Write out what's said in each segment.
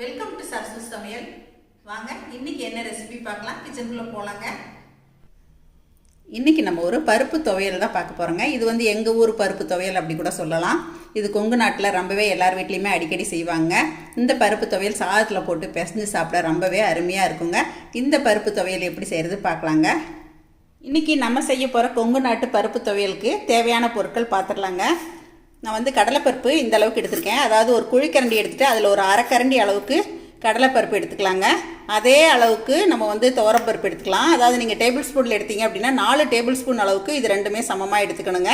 Welcome to Sarasu சமையல் வாங்க இன்னைக்கு என்ன ரெசிபி பார்க்கலாம்? கிச்சனுக்குள்ளே போகலாங்க இன்னைக்கு நம்ம ஒரு பருப்பு துவையல் தான் பார்க்க போகிறோங்க இது வந்து எங்கள் ஊர் பருப்பு துவையல் அப்படி கூட சொல்லலாம். இது கொங்கு நாட்டில் ரொம்பவே எல்லார் வீட்லேயுமே அடிக்கடி செய்வாங்க. இந்த பருப்பு துவையல் சாதத்தில் போட்டு பிசைஞ்சு சாப்பிட ரொம்பவே அருமையாக இருக்குங்க. இந்த பருப்பு துவையல் எப்படி செய்கிறது பார்க்கலாங்க. இன்றைக்கி நம்ம செய்ய போகிற கொங்கு நாட்டு பருப்பு துவையலுக்கு தேவையான பொருட்கள் பார்த்துடலாங்க நான் வந்து கடலைப்பருப்பு இந்த அளவுக்கு எடுத்திருக்கேன். அதாவது ஒரு குழிக்கரண்டி எடுத்துகிட்டு அதில் ஒரு அரைக்கரண்டி அளவுக்கு கடலைப்பருப்பு எடுத்துக்கலாங்க. அதே அளவுக்கு நம்ம வந்து துவரப்பருப்பு எடுத்துக்கலாம். அதாவது நீங்கள் டேபிள் ஸ்பூனில் எடுத்தீங்க அப்படின்னா நாலு டேபிள் ஸ்பூன் அளவுக்கு இது ரெண்டுமே சமமாக எடுத்துக்கணுங்க.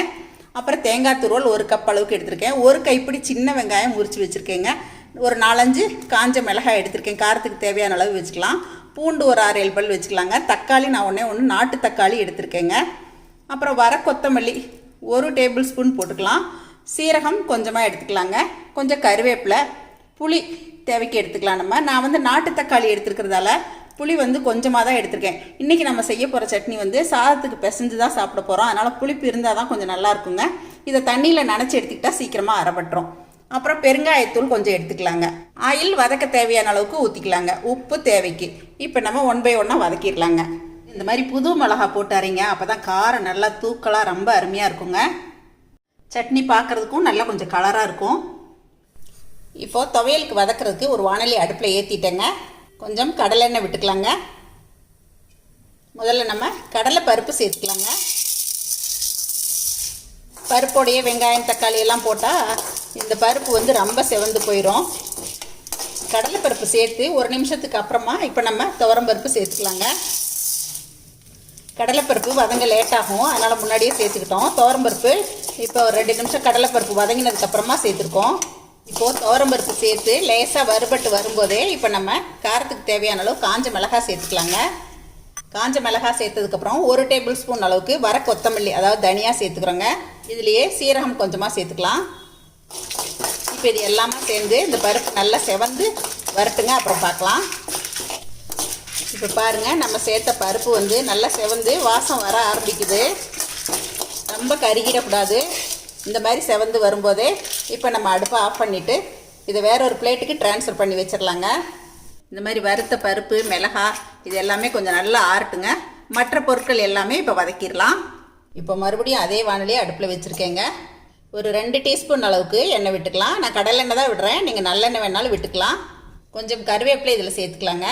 அப்புறம் தேங்காய் துருவல் ஒரு கப் அளவுக்கு எடுத்திருக்கேன். ஒரு கைப்பிடி சின்ன வெங்காயம் முறித்து வச்சுருக்கேங்க. ஒரு நாலஞ்சு காஞ்ச மிளகாய் எடுத்திருக்கேன். காரத்துக்கு தேவையான அளவு வச்சுக்கலாம். பூண்டு ஒரு ஆறு ஏழு பல் வச்சுக்கலாங்க. தக்காளி நான் ஒன்றே ஒன்று நாட்டு தக்காளி எடுத்திருக்கேங்க. அப்புறம் வர கொத்தமல்லி ஒரு டேபிள் ஸ்பூன் போட்டுக்கலாம். சீரகம் கொஞ்சமாக எடுத்துக்கலாங்க. கொஞ்சம் கருவேப்பிலை புளி தேவைக்கு எடுத்துக்கலாம் நம்ம. நான் வந்து நாட்டு தக்காளி எடுத்துருக்கிறதால புளி வந்து கொஞ்சமாக தான் எடுத்திருக்கேன். இன்றைக்கி நம்ம செய்ய போகிற சட்னி வந்து சாதத்துக்கு பிசைஞ்சு தான் சாப்பிட போகிறோம் அதனால் புளிப்பு இருந்தால் தான் கொஞ்சம் நல்லா இருக்குங்க. இதை தண்ணியில் நினச்சி எடுத்துக்கிட்டால் சீக்கிரமாக அறப்பட்டுரும். அப்புறம் பெருங்காயத்தூள் கொஞ்சம் எடுத்துக்கலாங்க. ஆயில் வதக்க தேவையான அளவுக்கு ஊற்றிக்கலாங்க உப்பு தேவைக்கு. இப்போ நம்ம ஒன் பை ஒன்னாக வதக்கிடலாங்க. இந்த மாதிரி புது மிளகா போட்டு அரைங்க. அப்போ தான் காரம் நல்லா தூக்கலாக ரொம்ப அருமையாக இருக்குங்க. சட்னி பார்க்குறதுக்கும் நல்லா கொஞ்சம் கலராக இருக்கும். இப்போது துவையலுக்கு வதக்கிறதுக்கு ஒரு வானொலி அடுப்பில் ஏற்றிட்டேங்க கொஞ்சம் கடலெண்ணெய் விட்டுக்கலாங்க. முதல்ல நம்ம கடலை பருப்பு சேர்த்துக்கலாங்க. பருப்போடைய வெங்காயம் தக்காளி எல்லாம் போட்டால் இந்த பருப்பு வந்து ரொம்ப செவந்து போயிடும் கடலை பருப்பு சேர்த்து ஒரு நிமிஷத்துக்கு அப்புறமா இப்போ நம்ம துவரம் பருப்பு சேர்த்துக்கலாங்க. கடலைப்பருப்பு வதங்க லேட்டாகும் அதனால் முன்னாடியே சேர்த்துக்கிட்டோம். துவரம்பருப்பு இப்போ ஒரு ரெண்டு நிமிஷம் கடலைப்பருப்பு வதங்கினதுக்கப்புறமா சேர்த்துருக்கோம். இப்போது துவரம்பருப்பு சேர்த்து லேசாக வறுபட்டு வரும்போதே இப்போ நம்ம காரத்துக்கு தேவையான அளவு காஞ்ச மிளகாய் சேர்த்துக்கலாங்க. காஞ்ச மிளகாய் சேர்த்ததுக்கப்புறம் ஒரு டேபிள் ஸ்பூன் அளவுக்கு வர கொத்தமல்லி அதாவது தனியாக சேர்த்துக்கிறோங்க. இதுலேயே சீரகம் கொஞ்சமாக சேர்த்துக்கலாம். இப்போ இது எல்லாமே சேர்ந்து இந்த பருப்பு நல்லா செவந்து வரட்டுங்க அப்புறம் பார்க்கலாம். இப்போ பாருங்கள் நம்ம சேர்த்த பருப்பு வந்து நல்லா செவந்து வாசம் வர ஆரம்பிக்குது. ரொம்ப கருகிடக்கூடாது. இந்த மாதிரி செவந்து வரும்போதே இப்போ நம்ம அடுப்பை ஆஃப் பண்ணிவிட்டு இதை வேற ஒரு பிளேட்டுக்கு ட்ரான்ஸ்ஃபர் பண்ணி வச்சிடலாங்க இந்த மாதிரி வறுத்த பருப்பு மிளகாய் இது எல்லாமே கொஞ்சம் நல்லா ஆறட்டுங்க. மற்ற பொருட்கள் எல்லாமே இப்போ வதக்கிடலாம் இப்போ மறுபடியும் அதே வானிலையே அடுப்பில் வச்சுருக்கேங்க. ஒரு ரெண்டு டீஸ்பூன் அளவுக்கு எண்ணெய் விட்டுக்கலாம். நான் கடலெண்ணெய் தான் விடுறேன். நீங்கள் நல்லெண்ணெய் வேணாலும் விட்டுக்கலாம். கொஞ்சம் கருவேப்பிலை இதில் சேர்த்துக்கலாங்க.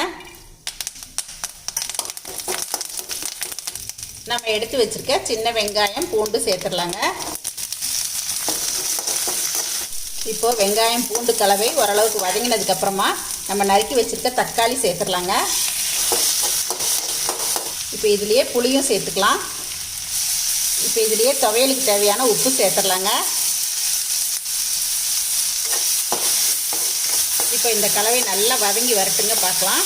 நம்ம எடுத்து வச்சுருக்க சின்ன வெங்காயம் பூண்டு சேர்த்துடலாங்க. இப்போது வெங்காயம் பூண்டு கலவை ஓரளவுக்கு வதங்கினதுக்கப்புறமா நம்ம நறுக்கி வச்சுருக்க தக்காளி சேர்த்துடலாங்க. இப்போ இதுலேயே புளியும் சேர்த்துக்கலாம். இப்போ இதுலேயே துவையலுக்கு தேவையான உப்பு சேர்த்துடலாங்க. இப்போ இந்த கலவை நல்லா வதங்கி வரட்டுங்க பார்க்கலாம்.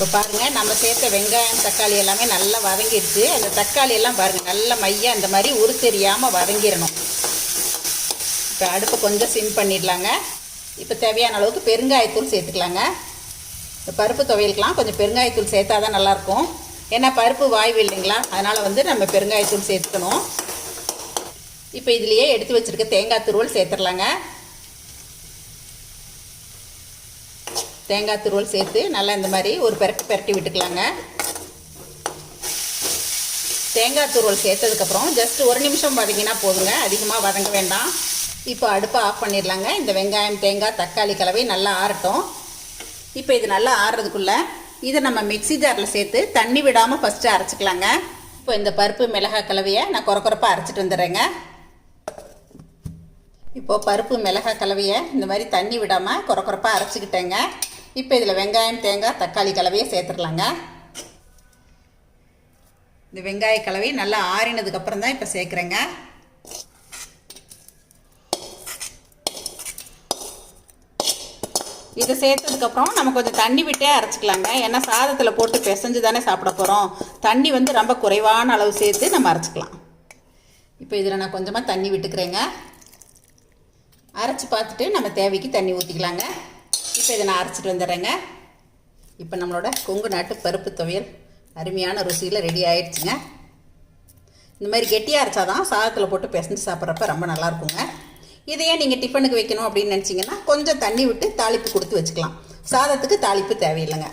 இப்போ பாருங்கள் நம்ம சேர்த்த வெங்காயம் தக்காளி எல்லாமே நல்லா வதங்கிடுச்சு அந்த தக்காளி எல்லாம் பாருங்கள் நல்ல மையாக இந்த மாதிரி உரு தெரியாமல் வதங்கிடணும் இப்போ அடுப்பை கொஞ்சம் சிம் பண்ணிடலாங்க. இப்போ தேவையான அளவுக்கு பெருங்காயத்தூள் சேர்த்துக்கலாங்க. இந்த பருப்பு துவையலுக்கெலாம் கொஞ்சம் பெருங்காயத்தூள் சேர்த்தா தான் நல்லாயிருக்கும். ஏன்னா பருப்பு வாய்வு இல்லைங்களா? அதனால் வந்து நம்ம பெருங்காயத்தூள் சேர்த்துக்கணும். இப்போ இதுலேயே எடுத்து வச்சுருக்க தேங்காய் துருவல் சேர்த்துடலாங்க. தேங்காய் துருவல் சேர்த்து நல்லா இந்த மாதிரி ஒரு பெரட்டு பெரட்டி விட்டுக்கலாங்க. தேங்காய் துருவல் சேர்த்ததுக்கப்புறம் ஜஸ்ட் ஒரு நிமிஷம் வதங்கினா போதுங்க. அதிகமாக வதங்க வேண்டாம். இப்போ அடுப்பை ஆஃப் பண்ணிடலாங்க. இந்த வெங்காயம் தேங்காய் தக்காளி கலவை நல்லா ஆறட்டும். இப்போ இது நல்லா ஆறுறதுக்குள்ளே இதை நம்ம மிக்சி ஜாரில் சேர்த்து தண்ணி விடாமல் ஃபஸ்ட்டு அரைச்சிக்கலாங்க. இப்போ இந்த பருப்பு மிளகாய் கலவையை நான் குறக்குறப்பாக அரைச்சிட்டு வந்துடுறேங்க. இப்போது பருப்பு மிளகாய் கலவையை இந்த மாதிரி தண்ணி விடாமல் குறக்குறப்பாக அரைச்சிக்கிட்டேங்க. இப்போ இதில் வெங்காயம் தேங்காய் தக்காளி கலவையை சேர்த்துடலாங்க. இந்த வெங்காய கலவை நல்லா ஆறினதுக்கப்புறம் தான் இப்போ சேர்க்குறேங்க. இதை சேர்த்ததுக்கப்புறம் நம்ம கொஞ்சம் தண்ணி விட்டே அரைச்சிக்கலாங்க. ஏன்னா சாதத்தில் போட்டு பிசைஞ்சு தானே சாப்பிட போகிறோம் தண்ணி வந்து ரொம்ப குறைவான அளவு சேர்த்து நம்ம அரைச்சிக்கலாம். இப்போ இதில் நான் கொஞ்சமாக தண்ணி விட்டுக்கிறேங்க. அரைச்சி பார்த்துட்டு நம்ம தேவைக்கு தண்ணி ஊற்றிக்கலாங்க இப்போ இதை நான் அரைச்சிட்டு வந்துடுறேங்க. இப்போ நம்மளோட கொங்கு நாட்டு பருப்பு துவையல் அருமையான ருசியில் ரெடி ஆயிடுச்சுங்க. இந்த மாதிரி கெட்டியாக அரைச்சாதான் சாதத்தில் போட்டு பிசைஞ்சு சாப்பிட்றப்ப ரொம்ப நல்லாயிருக்குங்க இதையே நீங்கள் டிஃபனுக்கு வைக்கணும் அப்படின்னு நினச்சிங்கன்னா கொஞ்சம் தண்ணி விட்டு தாளிப்பு கொடுத்து வச்சுக்கலாம். சாதத்துக்கு தாளிப்பு தேவையில்லைங்க.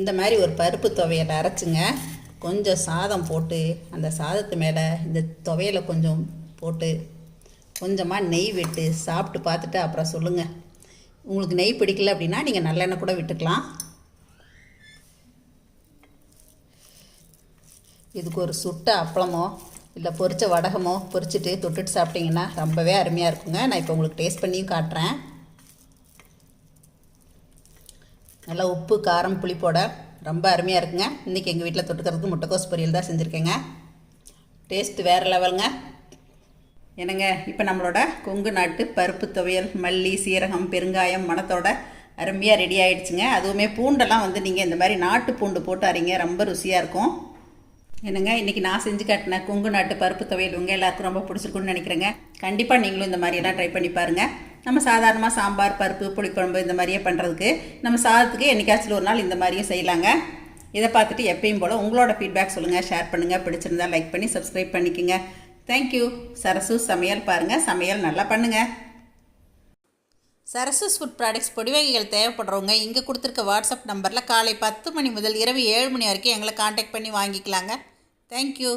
இந்த மாதிரி ஒரு பருப்பு துவையலை அரைச்சிங்க. கொஞ்சம் சாதம் போட்டு அந்த சாதத்து மேலே இந்த துவையலை கொஞ்சம் போட்டு கொஞ்சமாக நெய் விட்டு சாப்பிட்டு பார்த்துட்டு அப்புறம் சொல்லுங்கள் உங்களுக்கு நெய் பிடிக்கல அப்படின்னா நீங்கள் நல்லெண்ணெய் கூட விட்டுக்கலாம். இதுக்கு ஒரு சுட்ட அப்பளமோ இல்லை பொரிச்ச வடகமோ பொரிச்சிட்டு தொட்டுட்டு சாப்பிட்டிங்கன்னா ரொம்பவே அருமையாக இருக்குங்க. நான் இப்போ உங்களுக்கு டேஸ்ட் பண்ணியும் காட்டுறேன். நல்லா உப்பு காரம் புளிப்போட ரொம்ப அருமையாக இருக்குங்க. இன்றைக்கி எங்கள் வீட்டில் தொட்டுக்கிறதுக்கு முட்டைக்கோஸ் பொரியல் தான் செஞ்சுருக்கேங்க. டேஸ்ட் வேறு லெவலுங்க என்னங்க இப்போ நம்மளோட கொங்கு நாட்டு பருப்பு துவையல் மல்லி சீரகம் பெருங்காயம் மணத்தோட அருமையாக ரெடி ஆகிடுச்சுங்க அதுவுமே பூண்டெல்லாம் வந்து நீங்கள் இந்த மாதிரி நாட்டு பூண்டு போட்டு அரைங்க ரொம்ப ருசியாக இருக்கும். என்னங்க இன்றைக்கி நான் செஞ்சு காட்டின கொங்கு நாட்டு பருப்பு துவையல் உங்கள் எல்லாருக்கும் ரொம்ப பிடிச்சிருக்குன்னு நினைக்கிறேங்க. கண்டிப்பாக நீங்களும் இந்த மாதிரியெல்லாம் ட்ரை பண்ணி பாருங்கள் நம்ம சாதாரணமாக சாம்பார் பருப்பு புளிக்குழம்பு இந்த மாதிரியே பண்ணுறதுக்கு நம்ம சாதத்துக்கு என்னைக்காச்சும் ஒரு நாள் இந்த மாதிரியும் செய்யலாங்க. இதை பார்த்துட்டு எப்பயும் போல் உங்களோட ஃபீட்பேக் சொல்லுங்கள் ஷேர் பண்ணுங்கள் பிடிச்சிருந்தா லைக் பண்ணி சப்ஸ்கிரைப் பண்ணிக்கோங்க. தேங்க்யூ சரசு சமையல் பாருங்கள் சமையல் நல்லா பண்ணுங்கள் சரசஸ் ஃபுட் ப்ராடக்ட்ஸ் பொடிவகைகள் தேவைப்படுறவங்க இங்கே கொடுத்துருக்க வாட்ஸ்அப் நம்பரில் காலை பத்து மணி முதல் இரவு ஏழு மணி வரைக்கும் எங்களை காண்டாக்ட் பண்ணி வாங்கிக்கலாங்க. தேங்க்யூ